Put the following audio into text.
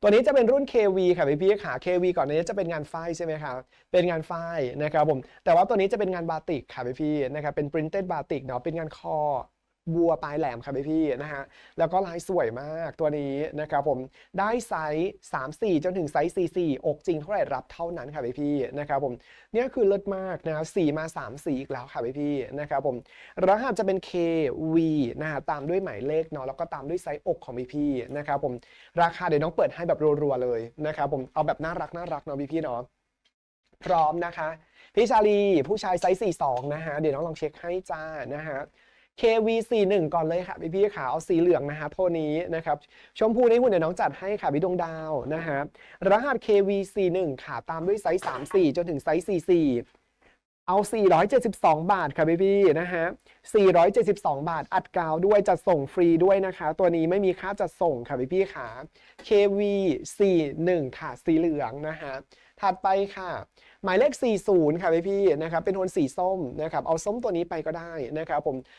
ตัวนี้จะเป็นรุ่น KV ค่ะพี่พี่ขา KV ก่อนหนานี้จะเป็นงานฝ้ายใช่ไหมครับ เป็นงานฝ้ายนะครับผม แต่ว่าตัวนี้จะเป็นงานบาติกค่ะพี่พี่นะครับ เป็น printed บาติกเนาะ เป็นงานคอ วัวปลายแหลมค่ะพี่พี่นะฮะแล้วก็ลายสวยมากตัวนี้นะครับผมได้ไซส์3-4 จนถึงไซส์4-4อกจริงเท่าไหร่รับเท่านั้นค่ะพี่พี่นะครับผมเนี่ยคือเลิศมากนะครับสีมา 3 สีอีกแล้วค่ะพี่พี่นะครับผมรหัสจะเป็น KV นะฮะตามด้วยหมายเลขเนาะแล้วก็ตามด้วยไซส์อกของพี่นะครับผมราคาเดี๋ยวน้องเปิดให้แบบรัวๆเลยนะครับผมเอาแบบน่ารักน่ารักเนาะพี่พี่ๆเนาะพร้อมนะคะ พี่ชาลีผู้ชายไซส์42 นะฮะ เดี๋ยวน้องลองเช็คให้จ้านะฮะ KV41 ก่อนเลยค่ะพี่พี่ขาเอาสีเหลืองนะฮะโทนนี้นะครับชมพูนี่หุ่นเดี๋ยวน้องจัดให้ค่ะพี่ดวงดาวนะฮะรหัส KV41 ค่ะตามด้วยไซส์34 จนถึงไซส์44 เอา 472 บาทค่ะพี่พี่นะฮะ472 บาท อัดกาวด้วยจัดส่งฟรีด้วยนะคะ ตัวนี้ไม่มีค่าจัดส่งค่ะพี่พี่ๆค่ะ KV 41 ค่ะสีเหลืองนะฮะถัดไปค่ะ หมายเลข 40 ค่ะพี่พี่นะครับเป็นโทนสีส้มนะครับเอาส้มตัวนี้ไปก็ได้นะครับผม